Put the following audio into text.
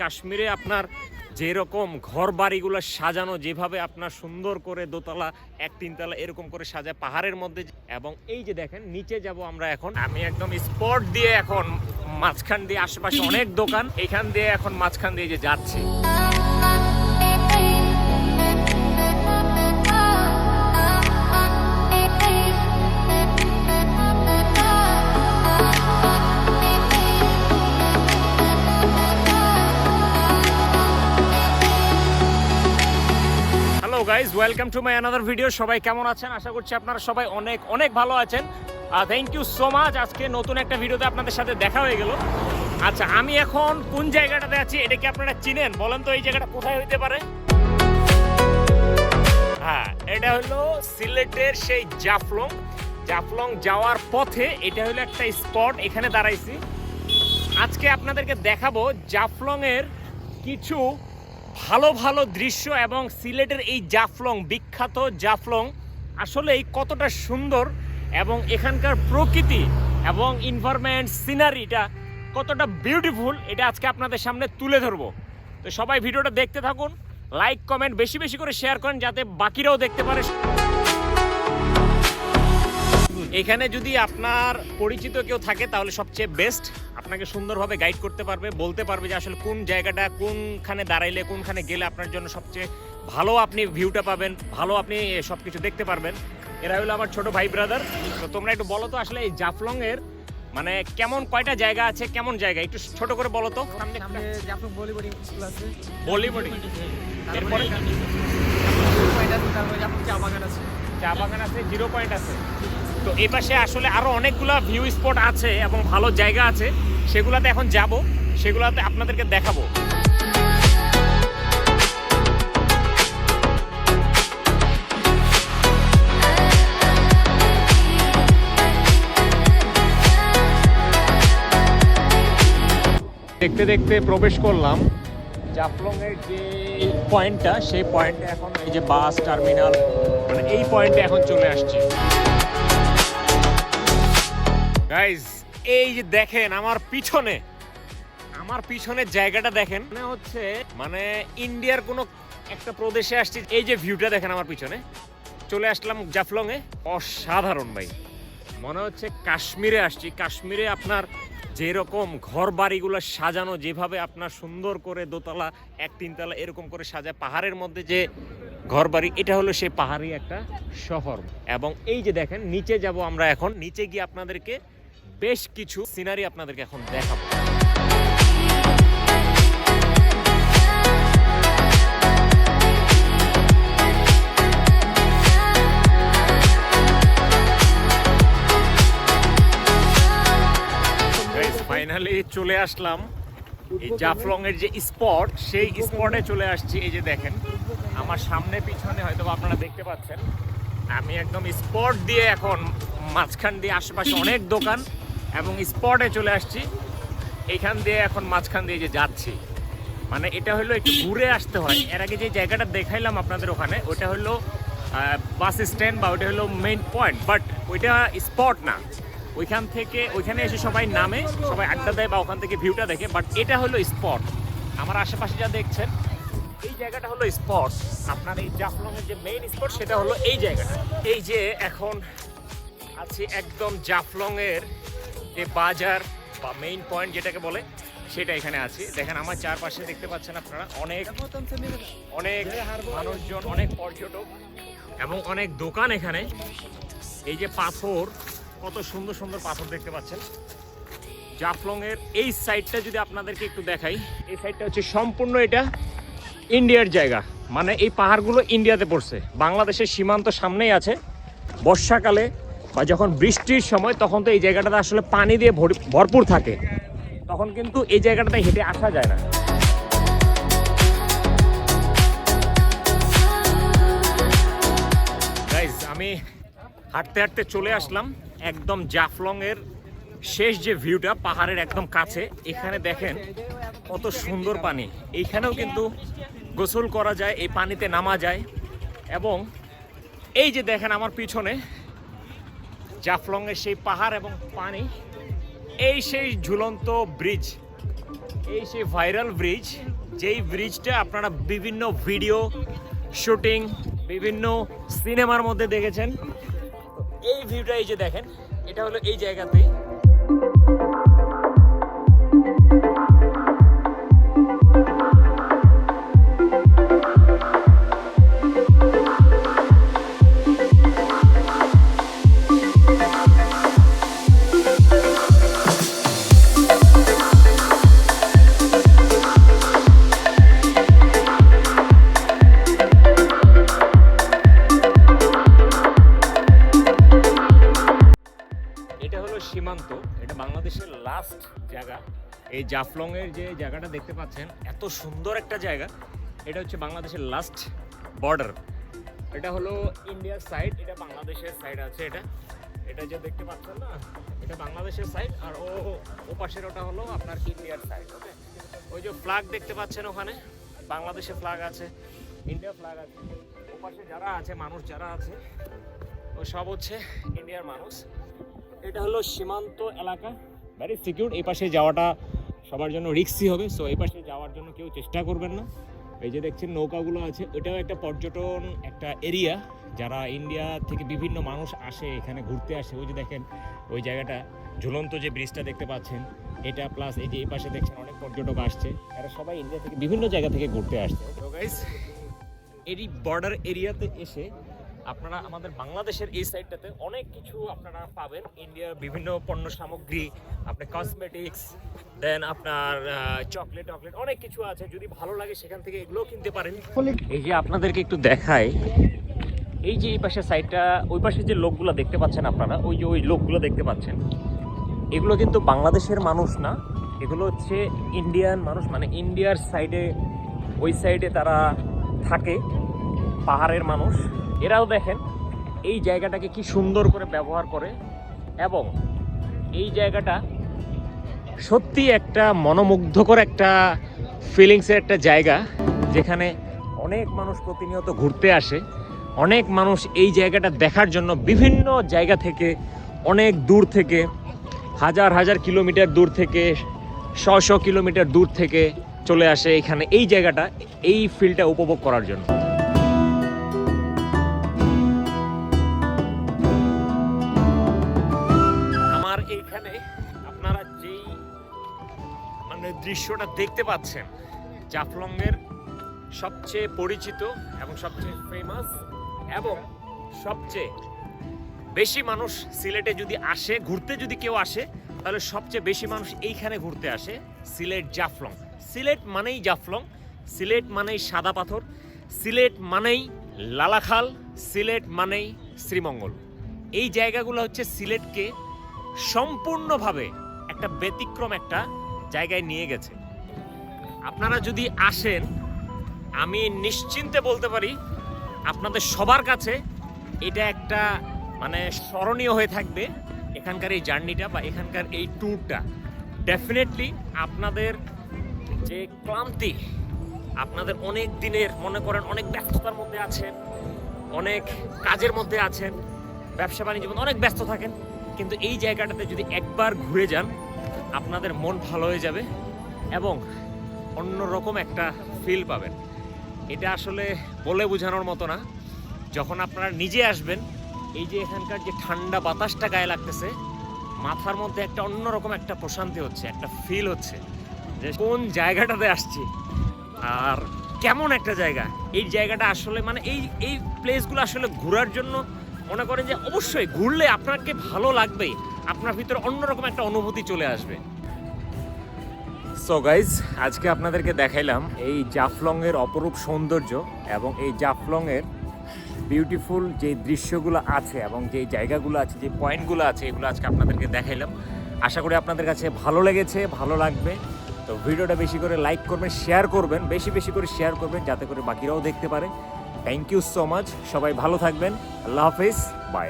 কাশ্মীরে আপনার যেরকম ঘর বাড়িগুলো সাজানো, যেভাবে আপনার সুন্দর করে দোতলা, এক তিনতলা এরকম করে সাজায় পাহাড়ের মধ্যে এবং এই যে দেখেন, নিচে যাব আমরা এখন। আমি একদম স্পট দিয়ে এখন মাঝখান দিয়ে আশেপাশে অনেক দোকান, এখান দিয়ে এখন মাঝখান দিয়ে যে যাচ্ছি। Welcome to my another video সবাই কেমন আছেন? আশা করছি আপনারা সবাই অনেক অনেক ভালো আছেন। থ্যাংক ইউ সো মাচ আজকে নতুন একটা ভিডিওতে আপনাদের সাথে দেখা হয়ে গেল। আচ্ছা আমি এখন কোন জায়গাটাতে আছি, এটা কি আপনারা চিনেন? বলেন তো এই জায়গাটা কোথায় হইতে পারে? হ্যাঁ এটা হলো সিলেটের সেই জাফলং। জাফলং যাওয়ার পথে এটা হলো একটা স্পট, এখানে দাঁড়াইছি। আজকে আপনাদেরকে দেখাবো জাফলং এর কিছু ভালো ভালো দৃশ্য এবং সিলেটের এই জাফলং, বিখ্যাত জাফলং আসলেই কতটা সুন্দর এবং এখানকার প্রকৃতি এবং ইনভারমেন্ট সিনারিটা কতটা বিউটিফুল এটা আজকে আপনাদের সামনে তুলে ধরবো। তো সবাই ভিডিওটা দেখতে থাকুন লাইক কমেন্ট বেশি বেশি করে শেয়ার করেন যাতে বাকিরাও দেখতে পারে। এখানে যদি আপনার পরিচিত কেউ থাকে তাহলে সবচেয়ে বেস্ট আপনাকে সুন্দরভাবে গাইড করতে পারবে বলতে পারবে যে আসলে কোন জায়গাটা কোনখানে দাঁড়াইলে কোনখানে গেলে আপনার জন্য সবচেয়ে ভালো আপনি ভিউটা পাবেন ভালো আপনি সব কিছু দেখতে পারবেন। এরা হলো আমার ছোট ভাই ব্রাদার তো তোমরা একটু বলো তো আসলে এই জাফলং এর মানে কেমন কয়টা জায়গা আছে কেমন জায়গা? একটু ছোট করে বলো তো। সামনে সামনে জাফলং ভলি স্কুল আছে। বলিউড। এরপরে? তারপরে চা বাগান আছে। চা বাগান আছে জিরো পয়েন্ট আছে। তো এই পাশে আসলে আরও অনেকগুলা ভিউ স্পট আছে এবং ভালো জায়গা আছে। সেগুলাতে এখন যাব, সেগুলাতে আপনাদেরকে দেখাবো। দেখতে দেখতে প্রবেশ করলাম। জাফলং এর যে পয়েন্টটা সেই পয়েন্টে এখন এই যে বাস টার্মিনাল মানে এই পয়েন্টে এখন চলে আসছে। গাইজ এই যে দেখেন আমার পিছনে, আমার পিছনের জায়গাটা দেখেন। মানে হচ্ছে মানে ইন্ডিয়ার কোনো একটা প্রদেশে আসছি, এই যে ভিউটা দেখেন আমার পিছনে। চলে আসলাম জাফলং এ অসাধারণ ভাই। মনে হচ্ছে কাশ্মীরে আসছি। কাশ্মীরে আপনার যেরকম ঘর বাড়িগুলো সাজানো, যেভাবে আপনার সুন্দর করে দোতলা, এক তিনতলা এরকম করে সাজায় পাহাড়ের মধ্যে যে ঘর বাড়ি এটা হলো সেই পাহাড়ি একটা শহর। এবং এই যে দেখেন, নিচে যাব আমরা এখন। নিচে গিয়ে আপনাদেরকে বেশ কিছু সিনারি আপনাদেরকে এখন দেখাবো। ফাইনালি চলে আসলাম। এই জাফলং এর যে স্পট সেই স্পটে চলে আসছি। এই যে দেখেন, আমার সামনে পিছনে হয়তো আপনারা দেখতে পাচ্ছেন। আমি একদম স্পট দিয়ে এখন মাঝখান দিয়ে আশেপাশে অনেক দোকান। এবং স্পটে চলে আসছি। এখান দিয়ে এখন মাঝখান দিয়ে যে যাচ্ছি। মানে এটা হলো একটু ঘুরে আসতে হয়। এর আগে যে জায়গাটা দেখাইলাম আপনাদের ওখানে, ওটা হলো বাস স্ট্যান্ড বা ওইটা হলো মেইন পয়েন্ট বাট ওইটা স্পট না। ওইখান থেকে, ওইখানে এসে সবাই নামে, সবাই আড্ডা দেয় বা ওখান থেকে ভিউটা দেখে বাট এটা হলো স্পট। আমার আশেপাশে যা দেখছেন, এই জায়গাটা হলো স্পট। আপনার এই জাফলংয়ের যে মেইন স্পট সেটা হলো এই জায়গাটা। এই যে এখন আছি একদম জাফলং এর যে বাজার বা মেইন পয়েন্ট যেটাকে বলে, সেটা এখানে আছি। দেখেন, আমার চারপাশে দেখতে পাচ্ছেন আপনারা অনেক অনেক মানুষজন, অনেক পর্যটক এবং অনেক দোকান এখানে। এই যে পাথর, কত সুন্দর সুন্দর পাথর দেখতে পাচ্ছেন। জাফলং এর এই সাইডটা যদি আপনাদেরকে একটু দেখাই, এই সাইডটা হচ্ছে সম্পূর্ণ এটা ইন্ডিয়ার জায়গা। মানে এই পাহাড়গুলো ইন্ডিয়াতে পড়ছে। বাংলাদেশের সীমান্ত সামনেই আছে। বর্ষাকালে বা যখন বৃষ্টির সময়, তখন তো এই জায়গাটাতে আসলে পানি দিয়ে ভরি- ভরপুর থাকে। তখন কিন্তু এই জায়গাটাতে হেঁটে আসা যায় না। আমি হাঁটতে হাঁটতে চলে আসলাম একদম জাফলং এর শেষ যে ভিউটা, পাহাড়ের একদম কাছে। এখানে দেখেন কত সুন্দর পানি। এইখানেও কিন্তু গোসল করা যায়, এই পানিতে নামা যায়। এবং এই যে দেখেন আমার পিছনে জাফলং এর সেই পাহাড় এবং পানি, এই সেই ঝুলন্ত ব্রিজ, এই সেই ভাইরাল ব্রিজ, যেই ব্রিজটা আপনারা বিভিন্ন ভিডিও, শুটিং, বিভিন্ন সিনেমার মধ্যে দেখেছেন। এই ভিউটা এই যে দেখেন, এটা হলো এই জায়গাতেই। জায়গা। এই জাফলং এর যে জায়গাটা দেখতে পাচ্ছেন, এত সুন্দর একটা জায়গা। এটা হচ্ছে বাংলাদেশের লাস্ট বর্ডার এটা হলো ইন্ডিয়ার সাইড এটা বাংলাদেশের সাইড আছে এটা। এটা যে দেখতে পাচ্ছেন না, এটা বাংলাদেশের সাইড আর ও ও পাশের ওটা হলো আপনার ইন্ডিয়ার সাইড ওকে ওই যে ফ্ল্যাগ দেখতে পাচ্ছেন ওখানে বাংলাদেশের ফ্ল্যাগ আছে ইন্ডিয়ার ফ্ল্যাগ আছে। ও পাশে যারা আছে, মানুষ যারা আছে, ও সব হচ্ছে ইন্ডিয়ার মানুষ। এটা হলো সীমান্ত এলাকা। ভেরি সিকিউর এই পাশে যাওয়াটা সবার জন্য রিক্সি হবে সো এই পাশে যাওয়ার জন্য কেউ চেষ্টা করবেন না। এই যে দেখছেন, নৌকাগুলো আছে ওটাও একটা পর্যটন একটা এরিয়া যারা ইন্ডিয়া থেকে বিভিন্ন মানুষ আসে, এখানে ঘুরতে আসে। ওই যে দেখেন, ওই জায়গাটা, ঝুলন্ত যে ব্রিজটা দেখতে পাচ্ছেন, এটা প্লাস এই যে এই পাশে দেখছেন, অনেক পর্যটক আসছে। এরা সবাই ইন্ডিয়া থেকে বিভিন্ন জায়গা থেকে ঘুরতে আসছে। তো গাইস বর্ডার এরিয়াতে এসে আপনারা আমাদের বাংলাদেশের এই সাইডটাতে অনেক কিছু আপনারা পাবেন। ইন্ডিয়ার বিভিন্ন পণ্য সামগ্রী আপনার কসমেটিক্স দেন আপনার চকলেট টকলেট অনেক কিছু আছে। যদি ভালো লাগে সেখান থেকে এগুলো কিনতে পারেন। এই যে আপনাদেরকে একটু দেখাই, এই যে এই পাশের সাইডটা ওই পাশে যে লোকগুলো দেখতে পাচ্ছেন আপনারা, ওই যে ওই লোকগুলো দেখতে পাচ্ছেন, এগুলো কিন্তু বাংলাদেশের মানুষ না। এগুলো হচ্ছে ইন্ডিয়ান মানুষ মানে ইন্ডিয়ার সাইডে ওই সাইডে তারা থাকে। পাহাড়ের মানুষ। এরাও দেখেন এই জায়গাটাকে কি সুন্দর করে ব্যবহার করে এবং এই জায়গাটা সত্যি একটা মনোমুগ্ধকর একটা ফিলিংসের একটা জায়গা যেখানে অনেক মানুষ প্রতিনিয়ত ঘুরতে আসে। অনেক মানুষ এই জায়গাটা দেখার জন্য বিভিন্ন জায়গা থেকে, অনেক দূর থেকে, হাজার হাজার কিলোমিটার দূর থেকে, শ শ কিলোমিটার দূর থেকে চলে আসে এখানে এই জায়গাটা, এই ফিলটা উপভোগ করার জন্য। আমার এইখানে আপনারা যেই মানে দৃশ্যটা দেখতে পাচ্ছেন, জাফলংয়ের সবচেয়ে পরিচিত এবং সবচেয়ে ফেমাস এবং সবচেয়ে বেশি মানুষ সিলেটে যদি আসে, ঘুরতে যদি কেউ আসে, তাহলে সবচেয়ে বেশি মানুষ এইখানে ঘুরতে আসে, সিলেট জাফলং। সিলেট মানেই জাফলং, সিলেট মানেই সাদা পাথর, সিলেট মানেই লালাখাল, সিলেট মানেই শ্রীমঙ্গল। এই জায়গাগুলো হচ্ছে সিলেটকে সম্পূর্ণভাবে একটা ব্যতিক্রম একটা জায়গায় নিয়ে গেছে। আপনারা যদি আসেন, আমি নিশ্চিন্তে বলতে পারি, আপনাদের সবার কাছে এটা একটা মানে স্মরণীয় হয়ে থাকবে এখানকার এই জার্নিটা বা এখানকার এই ট্যুরটা। ডেফিনেটলি আপনাদের যে ক্লান্তি, আপনাদের অনেক দিনের মনে করেন অনেক ব্যস্ততার মধ্যে আছেন, অনেক কাজের মধ্যে আছেন ব্যবসা বাণিজ্য অনেক ব্যস্ত থাকেন কিন্তু এই জায়গাটাতে যদি একবার ঘুরে যান, আপনাদের মন ভালো হয়ে যাবে এবং অন্যরকম একটা ফিল পাবেন। এটা আসলে বলে বোঝানোর মতো না। যখন আপনারা নিজে আসবেন, এই যে এখানকার যে ঠান্ডা বাতাসটা গায়ে লাগতেছে, মাথার মধ্যে একটা অন্যরকম একটা প্রশান্তি হচ্ছে, একটা ফিল হচ্ছে যে কোন জায়গাটাতে আসছি আর কেমন একটা জায়গা। এই জায়গাটা আসলে মানে এই এই প্লেসগুলো আসলে ঘোরার জন্য মনে করেন যে অবশ্যই ঘুরলে আপনাকে ভালো লাগবে, আপনার ভিতরে অন্যরকম একটা অনুভূতি চলে আসবে। সো গাইজ আজকে আপনাদেরকে দেখাইলাম এই জাফলং এর অপরূপ সৌন্দর্য এবং এই জাফলং এর বিউটিফুল যে দৃশ্যগুলো আছে এবং যে জায়গাগুলো আছে, যে পয়েন্টগুলো আছে, এগুলো আজকে আপনাদেরকে দেখাইলাম। আশা করি আপনাদের কাছে ভালো লেগেছে, ভালো লাগবে। তো ভিডিওটা বেশি করে লাইক করবেন শেয়ার করবেন, বেশি বেশি করে শেয়ার করবেন, যাতে করে বাকিরাও দেখতে পারে। থ্যাংক ইউ সো মাচ সবাই ভালো থাকবেন। আল্লাহ হাফিজ। বাই